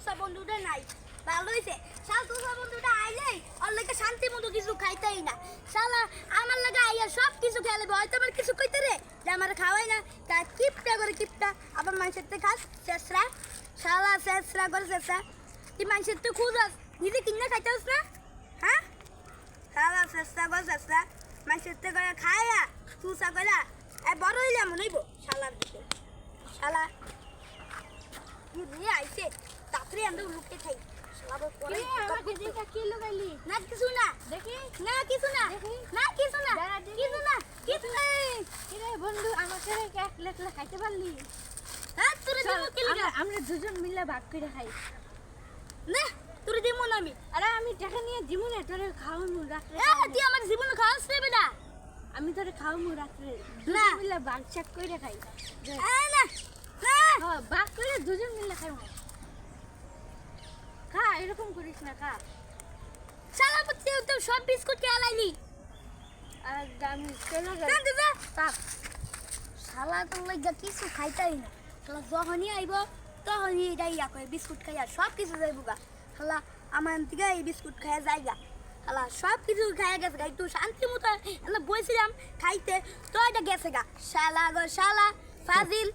তুষা বন্ধুটা নাই। ভালো হয়েছে শাল তুষা বন্ধুটা আইলেই ওর লাগে শান্তি মতো কিছু খাইতেই না। শালা আমার লাগে আইয়া সব কিছু খেলে হয়তো আমার কিছু কইতে রে? যে আমার খাওয়াই না, তা কিপটা করে কিপটা। আবার মানুষের থেকে খাস, শেষরা। শালা শেষরা করে শেষরা। তুই মানুষের তো খুঁজাস নিজে কিনে খাইতেস না হ্যাঁ? শালা শেষরা করে শেষরা। মানুষের থেকে খায়া তুষা করে এ বড় হইলে মনে হইব? শালার দিকে। শালা, কি রে আইছে? তাড়াতাড়ি আমরা লুকতে শালা পরে কি লাগাইলি না কিছু না। দেখি। না কিছু না। না কিছু না। কিছু না কিছু কিরে বন্ধু আমাকে এক লেখলা খাইতে পারলি? হ্যাঁ তোর দিমু কি লাগা আমরা- আমরা দুজন মিলে ভাগ করে খাই। না তোর দিমু না আমি। আরে আমি টাকা নিয়ে দিমু না তোরে খাওয়ামু রাত্রে। এ তুই আমার জীবন খাওয়াস রে বেটা। আমি তোরে খাওয়ামু রাত্রে। না। মিলে ভাগ চাক করে খাই। না না। ভাগ করে দুজন মিলে খাই খা এরকম করিস না খা। শালা বুঝতে তো সব বিস্কুট কে আলাইলি। আর আমি চলে জান দিদা তাপ শালা তোর লাগা কিছু খাইতাই না। শালা যখনই আইব তখনই এটা ইয়া করে বিস্কুট খাইয়া সব কিছু যাইব গা। শালা আমার দিকে এই বিস্কুট খাইয়া যাইগা শালা সব কিছু খাইয়া গেছে গা। একটু শান্তি মতো এনে বসছিলাম খাইতে। তো এটা গেছে গা। শালা গো শালা ফাজিল।